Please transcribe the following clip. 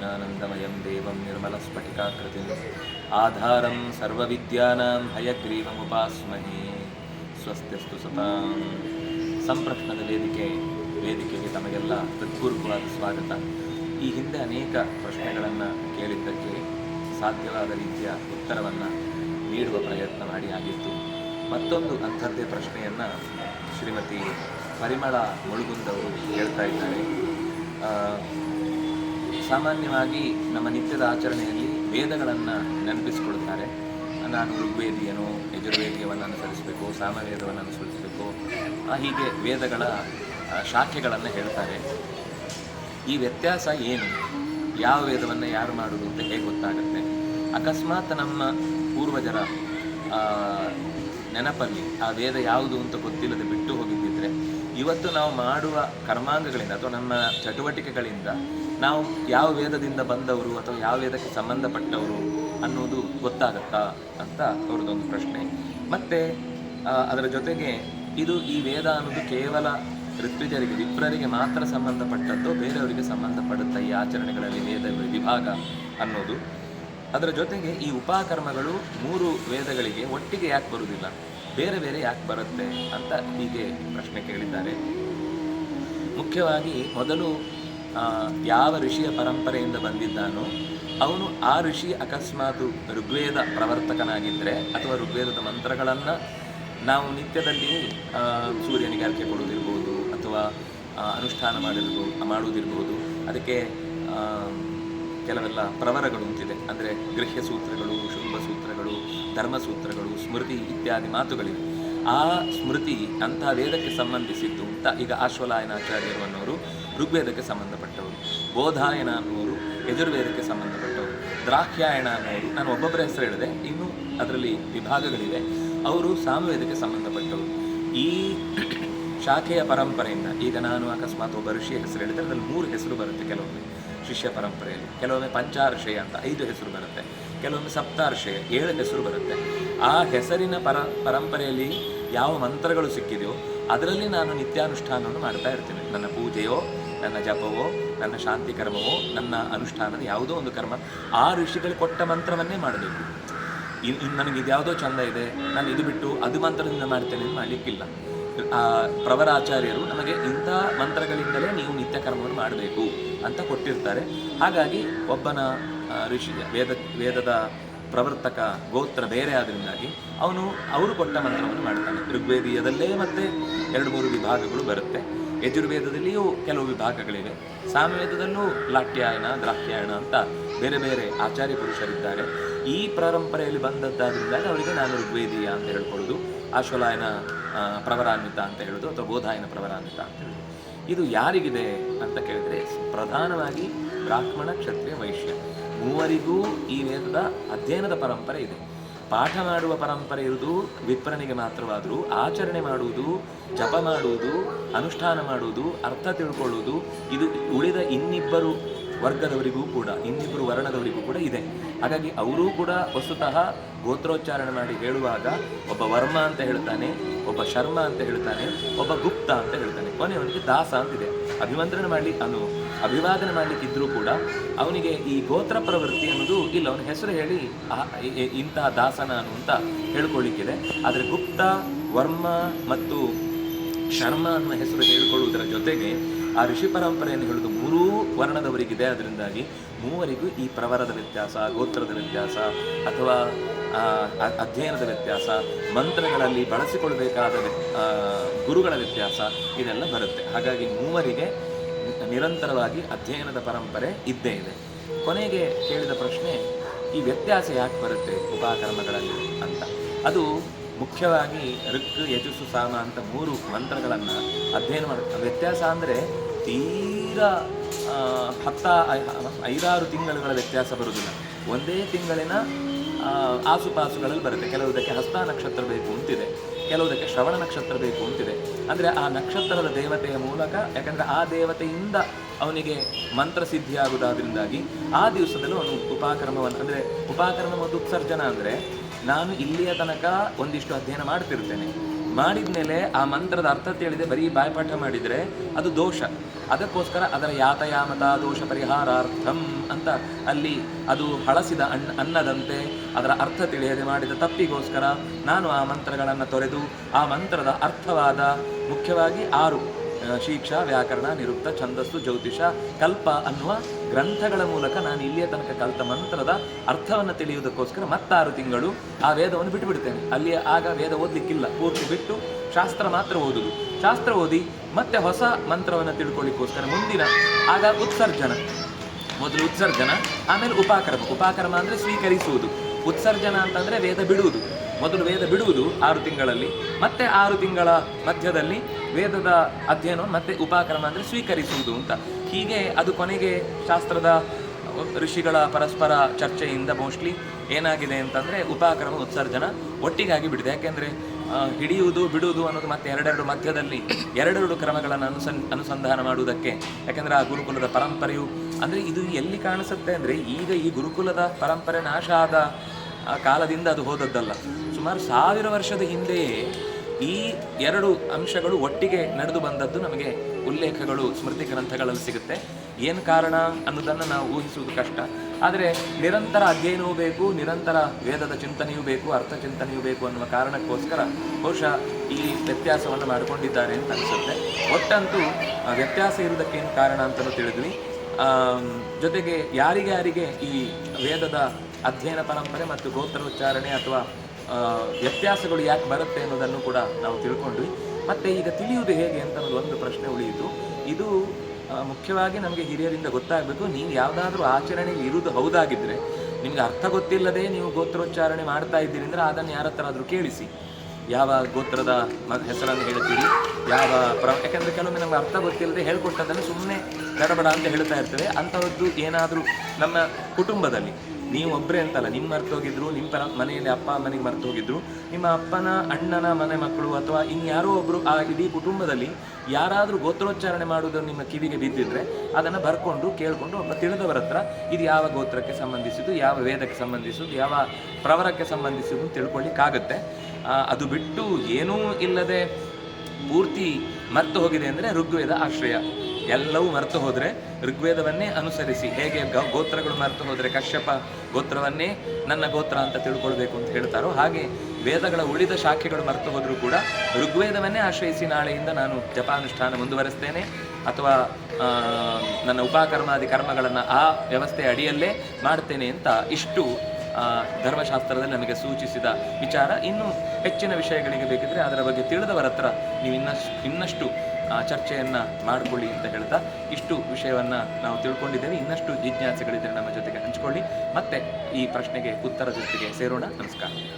ज्ञानानन्दमयं देवं निर्मलस्फटिकाकृतिम् आधारं सर्वविद्यानां हयग्रीवमुपास्महे ಸ್ವಸ್ತಿಸ್ತು ಸತಾಂ ಸಂಪ್ರಶ್ನದ ವೇದಿಕೆ ವೇದಿಕೆಗೆ ತಮಗೆಲ್ಲ ಹೃತ್ಪೂರ್ವಕವಾದ ಸ್ವಾಗತ ಈ ಹಿಂದೆ ಅನೇಕ ಪ್ರಶ್ನೆಗಳನ್ನು ಕೇಳಿದ್ದಕ್ಕೆ ಸಾಧ್ಯವಾದ ರೀತಿಯ ಉತ್ತರವನ್ನು ನೀಡುವ ಪ್ರಯತ್ನ ಮಾಡಿ ಆಗಿತ್ತು ಮತ್ತೊಂದು ಅಂಥದ್ದೇ ಪ್ರಶ್ನೆಯನ್ನು ಶ್ರೀಮತಿ ಪರಿಮಳ ಮುಳುಗುಂದವರು ಹೇಳ್ತಾ ಇದ್ದಾರೆ ಆ, ಸಾಮಾನ್ಯವಾಗಿ ನಮ್ಮ ನಿತ್ಯದ ಆಚರಣೆಯಲ್ಲಿ ವೇದಗಳನ್ನು ನೆನಪಿಸಿಕೊಳ್ತಾರೆ. ನಾನು ಋಗ್ವೇದಿಯನು, ಯಜುರ್ವೇದಿಯವನ್ನು ಅನುಸರಿಸಬೇಕು, ಸಾಮವೇದವನ್ನು ಅನುಸರಿಸಬೇಕು ಹೀಗೆ ವೇದಗಳ ಶಾಖೆಗಳನ್ನು ಹೇಳ್ತಾರೆ. ಈ ವ್ಯತ್ಯಾಸ ಏನು? ಯಾವ ವೇದವನ್ನು ಯಾರು ಮಾಡುವುದು ಅಂತ ಹೇಗೆ ಗೊತ್ತಾಗುತ್ತೆ? ಅಕಸ್ಮಾತ್ ನಮ್ಮ ಪೂರ್ವಜರ ನೆನಪಲ್ಲಿ ಆ ವೇದ ಯಾವುದು ಅಂತ ಗೊತ್ತಿಲ್ಲದೆ ಬಿಟ್ಟು ಹೋಗಿದ್ದಿದ್ರೆ ಇವತ್ತು ನಾವು ಮಾಡುವ ಕರ್ಮಾಂಗಗಳಿಂದ ಅಥವಾ ನಮ್ಮ ಚಟುವಟಿಕೆಗಳಿಂದ ನಾವು ಯಾವ ವೇದದಿಂದ ಬಂದವರು ಅಥವಾ ಯಾವ ವೇದಕ್ಕೆ ಸಂಬಂಧಪಟ್ಟವರು ಅನ್ನೋದು ಗೊತ್ತಾಗತ್ತಾ ಅಂತ ಅವ್ರದ್ದೊಂದು ಪ್ರಶ್ನೆ. ಮತ್ತೆ ಅದರ ಜೊತೆಗೆ ಇದು ಈ ವೇದ ಅನ್ನೋದು ಕೇವಲ ಋತ್ವಿಜರಿಗೆ, ವಿಪ್ರರಿಗೆ ಮಾತ್ರ ಸಂಬಂಧಪಟ್ಟದ್ದು ಬೇರೆಯವರಿಗೆ ಸಂಬಂಧಪಡುತ್ತ ಈ ಆಚರಣೆಗಳಲ್ಲಿ ವೇದ ವಿಭಾಗ ಅನ್ನೋದು. ಅದರ ಜೊತೆಗೆ ಈ ಉಪಕರ್ಮಗಳು ಮೂರು ವೇದಗಳಿಗೆ ಒಟ್ಟಿಗೆ ಯಾಕೆ ಬರುವುದಿಲ್ಲ? ಬೇರೆ ಬೇರೆ ಯಾಕೆ ಬರುತ್ತೆ ಅಂತ ಹೀಗೆ ಪ್ರಶ್ನೆ ಕೇಳಿದ್ದಾರೆ. ಮುಖ್ಯವಾಗಿ ಮೊದಲು ಯಾವ ಋಷಿಯ ಪರಂಪರೆಯಿಂದ ಬಂದಿದ್ದಾನೋ, ಅವನು ಆ ಋಷಿ ಅಕಸ್ಮಾತ್ ಋಗ್ವೇದ ಪ್ರವರ್ತಕನಾಗಿದ್ದರೆ ಅಥವಾ ಋಗ್ವೇದದ ಮಂತ್ರಗಳನ್ನು ನಾವು ನಿತ್ಯದಲ್ಲಿ ಸೂರ್ಯನಿಗೆ ಅರ್ಕೆ ಕೊಡೋದಿರ್ಬೋದು ಅಥವಾ ಅನುಷ್ಠಾನ ಮಾಡಿರ್ಬೋದು ಮಾಡುವುದಿರ್ಬೋದು. ಅದಕ್ಕೆ ಕೆಲವೆಲ್ಲ ಪ್ರವರಗಳು ಅಂತಿದೆ. ಅಂದರೆ ಗೃಹ್ಯ ಸೂತ್ರಗಳು, ಶುಂಭ ಸೂತ್ರಗಳು ಧರ್ಮಸೂತ್ರಗಳು ಸ್ಮೃತಿ ಇತ್ಯಾದಿ ಮಾತುಗಳಿವೆ. ಆ ಸ್ಮೃತಿ ಅಂತಹ ವೇದಕ್ಕೆ ಸಂಬಂಧಿಸಿದ್ದು ಅಂತ ಈಗ ಆಶ್ವಲಾಯನಾಚಾರ್ಯರು ಅನ್ನೋರು ಋಗ್ವೇದಕ್ಕೆ ಸಂಬಂಧಪಟ್ಟವರು, ಬೋಧಾಯನ ಅನ್ನೋರು ಯಜುರ್ವೇದಕ್ಕೆ ಸಂಬಂಧಪಟ್ಟವರು, ದ್ರಾಕ್ಷಾಯಣ ಅನ್ನೋರು, ನಾನು ಒಬ್ಬೊಬ್ಬರ ಹೆಸರು ಹೇಳಿದೆ, ಇನ್ನೂ ಅದರಲ್ಲಿ ವಿಭಾಗಗಳಿವೆ. ಅವರು ಸಾಮವೇದಕ್ಕೆ ಸಂಬಂಧಪಟ್ಟವರು. ಈ ಶಾಖೆಯ ಪರಂಪರೆಯಿಂದ ಈಗ ನಾನು ಅಕಸ್ಮಾತ್ ಒಬ್ಬ ಋಷಿಯ ಹೆಸರು ಹೇಳಿದರೆ ಅದರಲ್ಲಿ ಮೂರು ಹೆಸರು ಬರುತ್ತೆ ಕೆಲವೊಮ್ಮೆ. ಶಿಷ್ಯ ಪರಂಪರೆಯಲ್ಲಿ. ಕೆಲವೊಮ್ಮೆ ಪಂಚಾರ್ಷಯ ಅಂತ ಐದು ಹೆಸರು ಬರುತ್ತೆ. ಕೆಲವೊಮ್ಮೆ ಸಪ್ತಾರ್ಷಯ ಏಳು ಹೆಸರು ಬರುತ್ತೆ. ಆ ಹೆಸರಿನ ಪರ, ಪರಂಪರೆಯಲ್ಲಿ ಯಾವ ಮಂತ್ರಗಳು ಸಿಕ್ಕಿದೆಯೋ ಅದರಲ್ಲಿ ನಾನು ನಿತ್ಯಾನುಷ್ಠಾನವನ್ನು ಮಾಡ್ತಾ ಇರ್ತೇನೆ. ನನ್ನ ಪೂಜೆಯೋ, ನನ್ನ ಜಪವೋ, ನನ್ನ ಶಾಂತಿ ಕರ್ಮವೋ, ನನ್ನ ಅನುಷ್ಠಾನದ ಯಾವುದೋ ಒಂದು ಕರ್ಮ ಆ ಋಷಿಗಳು ಕೊಟ್ಟ ಮಂತ್ರವನ್ನೇ ಮಾಡಬೇಕು. ಇನ್ ಇನ್ನು ನನಗೆ ಇದ್ಯಾವುದೋ ಚಂದ ಇದೆ. ನಾನು ಇದು ಬಿಟ್ಟು ಅದು ಮಂತ್ರದಿಂದ ಮಾಡ್ತೇನೆ ಮಾಡಲಿಕ್ಕಿಲ್ಲ. ಪ್ರವರಾಚಾರ್ಯರು ನಮಗೆ ಇಂಥ ಮಂತ್ರಗಳಿಂದಲೇ ನೀವು ನಿತ್ಯ ಕರ್ಮವನ್ನು ಮಾಡಬೇಕು ಅಂತ ಕೊಟ್ಟಿರ್ತಾರೆ. ಹಾಗಾಗಿ ಒಬ್ಬನ ಋಷಿ ವೇದ, ವೇದದ ಪ್ರವರ್ತಕ ಗೋತ್ರ ಬೇರೆ ಆದ್ದರಿಂದಾಗಿ ಅವನು, ಅವರು ಕೊಟ್ಟ ಮಂತ್ರವನ್ನು ಮಾಡ್ತಾನೆ. ಋಗ್ವೇದೀಯದಲ್ಲೇ ಮತ್ತೆ ಎರಡು, ಮೂರು ವಿಭಾಗಗಳು ಬರುತ್ತೆ. ಯಜುರ್ವೇದದಲ್ಲಿಯೂ ಕೆಲವು ವಿಭಾಗಗಳಿವೆ. ಸಾಮವೇದದಲ್ಲೂ ಲಾಟ್ಯಾಯನ ದ್ರಾಖ್ಯಾಯಣ ಅಂತ ಬೇರೆ ಬೇರೆ ಆಚಾರ್ಯ ಪುರುಷರಿದ್ದಾರೆ. ಈ ಪರಂಪರೆಯಲ್ಲಿ ಬಂದದ್ದಾದ್ರಿಂದಾಗಿ ಅವರಿಗೆ ನಾನು ಋಗ್ವೇದೀಯ ಅಂತ ಹೇಳ್ಕೊಳ್ಳೋದು ಆಶ್ವಲಾಯನ ಪ್ರವರಾನ್ವಿತ ಅಂತ ಹೇಳೋದು ಅಥವಾ ಬೋಧಾಯನ ಪ್ರವರಾನ್ವಿತ ಅಂತ ಹೇಳೋದು. ಇದು ಯಾರಿಗಿದೆ ಅಂತ ಕೇಳಿದರೆ ಪ್ರಧಾನವಾಗಿ ಬ್ರಾಹ್ಮಣ ಕ್ಷತ್ರಿಯ ವೈಶ್ಯ. ಮೂವರಿಗೂ ಈ ವೇದದ ಅಧ್ಯಯನದ ಪರಂಪರೆ ಇದೆ. ಪಾಠ ಮಾಡುವ ಪರಂಪರೆ ಇರುವುದು ವಿಪ್ರನಿಗೆ ಮಾತ್ರವಾದರೂ, ಆಚರಣೆ ಮಾಡುವುದು, ಜಪ ಮಾಡುವುದು, ಅನುಷ್ಠಾನ ಮಾಡುವುದು, ಅರ್ಥ ತಿಳ್ಕೊಳ್ಳುವುದು, ಇದು ಉಳಿದ ಇನ್ನಿಬ್ಬರು ವರ್ಗದವರಿಗೂ ಕೂಡ, ಇನ್ನಿಬ್ಬರು ವರ್ಣದವರಿಗೂ ಕೂಡ ಇದೆ. ಹಾಗಾಗಿ ಅವರೂ ಕೂಡ ವಸ್ತುತಃ ಗೋತ್ರೋಚ್ಚಾರಣೆ ಮಾಡಿ ಹೇಳುವಾಗ ಒಬ್ಬ ವರ್ಮ ಅಂತ ಹೇಳ್ತಾನೆ, ಒಬ್ಬ ಶರ್ಮ ಅಂತ ಹೇಳ್ತಾನೆ, ಒಬ್ಬ ಗುಪ್ತ ಅಂತ ಹೇಳ್ತಾನೆ. ಕೊನೆಯವನಿಗೆ ದಾಸ ಅಂತಿದೆ ಅಭಿಮಂತ್ರಣ ಮಾಡಲಿ ಅವನು ಅಭಿವಾದನೆ ಮಾಡಲಿಕ್ಕಿದ್ರೂ ಕೂಡ ಅವನಿಗೆ ಈ ಗೋತ್ರ ಪ್ರವೃತ್ತಿ ಅನ್ನೋದು ಇಲ್ಲ. ಅವನ ಹೆಸರು ಹೇಳಿ ಇಂತಹ ದಾಸನ ಅನು ಅಂತ ಹೇಳ್ಕೊಳ್ಳಿಕ್ಕಿದೆ. ಆದರೆ ಗುಪ್ತ, ವರ್ಮ ಮತ್ತು ಶರ್ಮ ಅನ್ನೋ ಹೆಸರು ಹೇಳ್ಕೊಳ್ಳುವುದರ ಜೊತೆಗೆ ಆ ಋಷಿ ಪರಂಪರೆಯನ್ನು ಹೇಳುವುದು ಮೂರೂ ವರ್ಣದವರಿಗಿದೆ. ಅದರಿಂದಾಗಿ ಮೂವರಿಗೂ ಈ ಪ್ರವರದ ವ್ಯತ್ಯಾಸ, ಗೋತ್ರದ ವ್ಯತ್ಯಾಸ ಅಥವಾ ಅಧ್ಯಯನದ ವ್ಯತ್ಯಾಸ, ಮಂತ್ರಗಳಲ್ಲಿ ಬಳಸಿಕೊಳ್ಳಬೇಕಾದ ಗುರುಗಳ ವ್ಯತ್ಯಾಸ ಇದೆಲ್ಲ ಬರುತ್ತೆ. ಹಾಗಾಗಿ ಮೂವರಿಗೆ ನಿರಂತರವಾಗಿ ಅಧ್ಯಯನದ ಪರಂಪರೆ ಇದ್ದೇ ಇದೆ. ಕೊನೆಗೆ ಕೇಳಿದ ಪ್ರಶ್ನೆ, ಈ ವ್ಯತ್ಯಾಸ ಯಾಕೆ ಬರುತ್ತೆ ಉಪಕರ್ಮಗಳಲ್ಲಿ ಅಂತ. ಅದು ಮುಖ್ಯವಾಗಿ ಋಕ್ ಯಜುಸು ಸಾಮ ಅಂತ ಮೂರು ಮಂತ್ರಗಳನ್ನು ಅಧ್ಯಯನ ಮಾಡುತ್ತೆ. ವ್ಯತ್ಯಾಸ ಅಂದರೆ ತೀರಾ ಹತ್ತ ಐದಾರು ತಿಂಗಳುಗಳ ವ್ಯತ್ಯಾಸ ಬರುವುದಿಲ್ಲ. ಒಂದೇ ತಿಂಗಳಿನ ಆಸುಪಾಸುಗಳಲ್ಲಿ ಬರುತ್ತೆ. ಕೆಲವುದಕ್ಕೆ ಹಸ್ತ ನಕ್ಷತ್ರ ಬೇಕು ಅಂತಿದೆ. ಕೆಲವುದಕ್ಕೆ ಶ್ರವಣ ನಕ್ಷತ್ರ ಬೇಕು ಅಂತಿದೆ. ಅಂದರೆ ಆ ನಕ್ಷತ್ರದ ದೇವತೆಯ ಮೂಲಕ, ಯಾಕಂದರೆ ಆ ದೇವತೆಯಿಂದ ಅವನಿಗೆ ಮಂತ್ರ ಸಿದ್ಧಿಯಾಗುವುದಾದ್ರಿಂದಾಗಿ ಆ ದಿವಸದಲ್ಲೂ ಅವನು ಉಪಾಕ್ರಮವನ್ನು, ಅಂದರೆ ಉಪಾಕ್ರಮ ಮತ್ತು ಉತ್ಸರ್ಜನ ಅಂದರೆ ನಾನು ಇಲ್ಲಿಯ ತನಕ ಒಂದಿಷ್ಟು ಅಧ್ಯಯನ ಮಾಡ್ತಿರ್ತೇನೆ. ಮಾಡಿದ್ಮೇಲೆ ಆ ಮಂತ್ರದ ಅರ್ಥ ತಿಳಿದೆ, ಬರೀ ಬಾಯ್ಪಾಠ ಮಾಡಿದರೆ ಅದು ದೋಷ. ಅದಕ್ಕೋಸ್ಕರ ಅದರ ಯಾತಯಾಮತ, ದೋಷ ಪರಿಹಾರಾರ್ಥಂ ಅಂತ ಅಲ್ಲಿ ಅದು ಹಳಸಿದ ಅನ್ನ, ಅನ್ನದಂತೆ ಅದರ ಅರ್ಥ ತಿಳಿಯದೆ ಮಾಡಿದ ತಪ್ಪಿಗೋಸ್ಕರ ನಾನು ಆ ಮಂತ್ರಗಳನ್ನು ತೊರೆದು, ಆ ಮಂತ್ರದ ಅರ್ಥವಾದ ಮುಖ್ಯವಾಗಿ ಆರು ಶಿಕ್ಷಾ, ವ್ಯಾಕರಣ, ನಿರುಕ್ತ, ಛಂದಸ್ಸು, ಜ್ಯೋತಿಷ, ಕಲ್ಪ ಅನ್ನುವ ಗ್ರಂಥಗಳ ಮೂಲಕ ನಾನು ಇಲ್ಲಿಯ ತನಕ ಕಲಿತ ಮಂತ್ರದ ಅರ್ಥವನ್ನು ತಿಳಿಯುವುದಕ್ಕೋಸ್ಕರ ಮತ್ತಾರು ತಿಂಗಳು ಆ ವೇದವನ್ನು ಬಿಟ್ಟುಬಿಡ್ತೇನೆ. ಅಲ್ಲಿ ಆಗ ವೇದ ಓದಲಿಕ್ಕಿಲ್ಲ. ಪೂರ್ತಿ ಬಿಟ್ಟು ಶಾಸ್ತ್ರ ಮಾತ್ರ ಓದುದು. ಶಾಸ್ತ್ರ ಓದಿ ಮತ್ತೆ ಹೊಸ ಮಂತ್ರವನ್ನು ತಿಳ್ಕೊಳ್ಳಿಕ್ಕೋಸ್ಕರ ಮುಂದಿನ ಆಗ ಉತ್ಸರ್ಜನ. ಮೊದಲು ಉತ್ಸರ್ಜನ, ಆಮೇಲೆ ಉಪಾಕರ್ಮ. ಉಪಾಕರ್ಮ ಅಂದರೆ ಸ್ವೀಕರಿಸುವುದು. ಉತ್ಸರ್ಜನ ಅಂತಂದರೆ ವೇದ ಬಿಡುವುದು. ಮೊದಲು ವೇದ ಬಿಡುವುದು ಆರು ತಿಂಗಳಲ್ಲಿ, ಮತ್ತೆ ಆರು ತಿಂಗಳ ಮಧ್ಯದಲ್ಲಿ ವೇದದ ಅಧ್ಯಯನವನ್ನು ಮತ್ತೆ ಉಪಾಕರ್ಮ ಅಂದರೆ ಸ್ವೀಕರಿಸುವುದು ಅಂತ. ಹೀಗೆ ಅದು ಕೊನೆಗೆ ಶಾಸ್ತ್ರದ ಋಷಿಗಳ ಪರಸ್ಪರ ಚರ್ಚೆಯಿಂದ ಮೋಸ್ಟ್ಲಿ ಏನಾಗಿದೆ ಅಂತಂದರೆ ಉಪಾಕ್ರಮ ಉತ್ಸರ್ಜನ ಒಟ್ಟಿಗಾಗಿ ಬಿಡಿದೆ. ಯಾಕೆಂದರೆ ಹಿಡಿಯುವುದು, ಬಿಡುವುದು ಅನ್ನೋದು ಮತ್ತೆ ಎರಡೆರಡು ಮಧ್ಯದಲ್ಲಿ ಎರಡೆರಡು ಕ್ರಮಗಳನ್ನು ಅನುಸನ್ ಅನುಸಂಧಾನ ಮಾಡುವುದಕ್ಕೆ. ಯಾಕೆಂದರೆ, ಆ ಗುರುಕುಲದ ಪರಂಪರೆಯು, ಅಂದರೆ ಇದು ಎಲ್ಲಿ ಕಾಣಿಸುತ್ತೆ ಅಂದರೆ ಈಗ ಈ ಗುರುಕುಲದ ಪರಂಪರೆ ನಾಶ ಆದ ಕಾಲದಿಂದ ಅದು ಹೋದದ್ದಲ್ಲ. ಸುಮಾರು ಸಾವಿರ ವರ್ಷದ ಹಿಂದೆಯೇ ಈ ಎರಡು ಅಂಶಗಳು ಒಟ್ಟಿಗೆ ನಡೆದು ಬಂದದ್ದು ನಮಗೆ ಉಲ್ಲೇಖಗಳು ಸ್ಮೃತಿ ಗ್ರಂಥಗಳಲ್ಲಿ ಸಿಗುತ್ತೆ. ಏನು ಕಾರಣ ಅನ್ನೋದನ್ನು ನಾವು ಊಹಿಸುವುದು ಕಷ್ಟ. ಆದರೆ ನಿರಂತರ ಅಧ್ಯಯನವೂ ಬೇಕು ನಿರಂತರ ವೇದದ ಚಿಂತನೆಯೂ ಬೇಕು ಅರ್ಥ ಚಿಂತನೆಯೂ ಬೇಕು ಅನ್ನುವ ಕಾರಣಕ್ಕೋಸ್ಕರ ಬಹುಶಃ ಈ ವ್ಯತ್ಯಾಸವನ್ನು ಮಾಡಿಕೊಂಡಿದ್ದಾರೆ ಅಂತ ಅನಿಸುತ್ತೆ. ಒಟ್ಟಂತೂ ವ್ಯತ್ಯಾಸ ಇರುವುದಕ್ಕೇನು ಕಾರಣ ಅಂತಲೂ ತಿಳಿದ್ವಿ. ಜೊತೆಗೆ ಜೊತೆಗೆ ಯಾರಿಗೆ ಈ ವೇದದ ಅಧ್ಯಯನ ಪರಂಪರೆ ಮತ್ತು ಗೋತ್ರೋಚ್ಚಾರಣೆ ಅಥವಾ ಆ, ವ್ಯತ್ಯಾಸಗಳು ಯಾಕೆ ಬರುತ್ತೆ ಅನ್ನೋದನ್ನು ಕೂಡ ನಾವು ತಿಳ್ಕೊಂಡ್ವಿ. ಮತ್ತು ಈಗ ತಿಳಿಯುವುದು ಹೇಗೆ ಅಂತ ಅನ್ನೋದು ಒಂದು ಪ್ರಶ್ನೆ ಉಳಿಯಿತು. ಇದು ಮುಖ್ಯವಾಗಿ ನಮಗೆ ಹಿರಿಯರಿಂದ ಗೊತ್ತಾಗಬೇಕು. ನೀವು ಯಾವುದಾದ್ರೂ ಆಚರಣೆಯಲ್ಲಿ ಇರುವುದು ಹೌದಾಗಿದ್ದರೆ ನಿಮಗೆ ಅರ್ಥ ಗೊತ್ತಿಲ್ಲದೆ ನೀವು ಗೋತ್ರೋಚ್ಚಾರಣೆ ಮಾಡ್ತಾ ಇದ್ದೀರಿ ಅಂದರೆ ಅದನ್ನು ಯಾರ ಹತ್ರ ಆದರೂ ಕೇಳಿಸಿ. ಯಾವ ಗೋತ್ರದ ಹೆಸರನ್ನು ಹೇಳ್ತೀರಿ? ಯಾವ ಪ್ರ, ಯಾಕೆಂದರೆ ಕೆಲವೊಮ್ಮೆ ನಮಗೆ ಅರ್ಥ ಗೊತ್ತಿಲ್ಲದೆ ಹೇಳ್ಕೊಟ್ಟದನ್ನು ಸುಮ್ಮನೆ ಗಡಬಡ ಅಂತ ಹೇಳ್ತಾ ಇರ್ತೇವೆ. ಅಂಥದ್ದು ಏನಾದರೂ ನಮ್ಮ ಕುಟುಂಬದಲ್ಲಿ ನೀವು ಒಬ್ಬರೇ ಅಂತಲ್ಲ ನಿಮ್ಮ ಮರ್ತು ಹೋಗಿದ್ರು ನಿಮ್ಮ ಪರ ಮನೆಯಲ್ಲಿ ಅಪ್ಪ ಅಮ್ಮನಿಗೆ ಮರ್ತು ಹೋಗಿದ್ರು, ನಿಮ್ಮ ಅಪ್ಪನ, ಅಣ್ಣನ ಮನೆ ಮಕ್ಕಳು ಅಥವಾ ಇನ್ಯಾರೋ ಒಬ್ಬರು ಆ ಇಡೀ ಕುಟುಂಬದಲ್ಲಿ ಯಾರಾದರೂ ಗೋತ್ರೋಚ್ಚಾರಣೆ ಮಾಡೋದು ನಿಮ್ಮ ಕಿವಿಗೆ ಬಿದ್ದಿದ್ರೆ ಅದನ್ನು ಬರ್ಕೊಂಡು ಕೇಳಿಕೊಂಡು ಒಬ್ಬ ತಿಳಿದವರ ಹತ್ರ ಇದು ಯಾವ ಗೋತ್ರಕ್ಕೆ ಸಂಬಂಧಿಸಿದ್ದು, ಯಾವ ವೇದಕ್ಕೆ ಸಂಬಂಧಿಸಿದ್ದು, ಯಾವ ಪ್ರವರಕ್ಕೆ ಸಂಬಂಧಿಸಿದ್ದು ತಿಳ್ಕೊಳ್ಳಿಕ್ಕಾಗತ್ತೆ ಅದು ಬಿಟ್ಟು ಏನೂ ಇಲ್ಲದೆ ಪೂರ್ತಿ ಮರೆತು ಹೋಗಿದೆ ಅಂದರೆ ಋಗ್ವೇದ ಆಶ್ರಯ. ಎಲ್ಲವೂ ಮರೆತು ಹೋದರೆ ಋಗ್ವೇದವನ್ನೇ ಅನುಸರಿಸಿ. ಹೇಗೆ ಗೋತ್ರಗಳು ಮರೆತು ಹೋದರೆ ಕಶ್ಯಪ ಗೋತ್ರವನ್ನೇ ನನ್ನ ಗೋತ್ರ ಅಂತ ತಿಳ್ಕೊಳ್ಬೇಕು ಅಂತ ಹೇಳ್ತಾರೋ ಹಾಗೆ ವೇದಗಳ ಉಳಿದ ಶಾಖೆಗಳು ಮರೆತು ಹೋದರೂ ಕೂಡ ಋಗ್ವೇದವನ್ನೇ ಆಶ್ರಯಿಸಿ ನಾಳೆಯಿಂದ ನಾನು ಜಪಾನುಷ್ಠಾನ ಮುಂದುವರೆಸ್ತೇನೆ. ಅಥವಾ ನನ್ನ ಉಪಕರ್ಮಾದಿ ಕರ್ಮಗಳನ್ನು ಆ ವ್ಯವಸ್ಥೆಯ ಅಡಿಯಲ್ಲೇ ಮಾಡ್ತೇನೆ ಅಂತ ಇಷ್ಟು ಧರ್ಮಶಾಸ್ತ್ರದಲ್ಲಿ ನಮಗೆ ಸೂಚಿಸಿದ ವಿಚಾರ. ಇನ್ನು ಹೆಚ್ಚಿನ ವಿಷಯಗಳಿಗೆ ಬೇಕಿದ್ರೆ ಅದರ ಬಗ್ಗೆ ತಿಳಿದವರ ಹತ್ರ ನೀವು ಇನ್ನಷ್ಟು ಇನ್ನಷ್ಟು ಚರ್ಚೆಯನ್ನ ಮಾಡಿಕೊಳ್ಳಿ ಅಂತ ಹೇಳ್ತಾ ಇಷ್ಟು ವಿಷಯವನ್ನ ನಾವು ತಿಳ್ಕೊಂಡಿದ್ದೇವೆ. ಇನ್ನಷ್ಟು ಜಿಜ್ಞಾಸೆಗಳಿದ್ರೆ ನಮ್ಮ ಜೊತೆಗೆ ಹಂಚಿಕೊಳ್ಳಿ. ಮತ್ತೆ ಈ ಪ್ರಶ್ನೆಗೆ ಉತ್ತರ ಜೊತೆಗೆ ಸೇರೋಣ. ನಮಸ್ಕಾರ.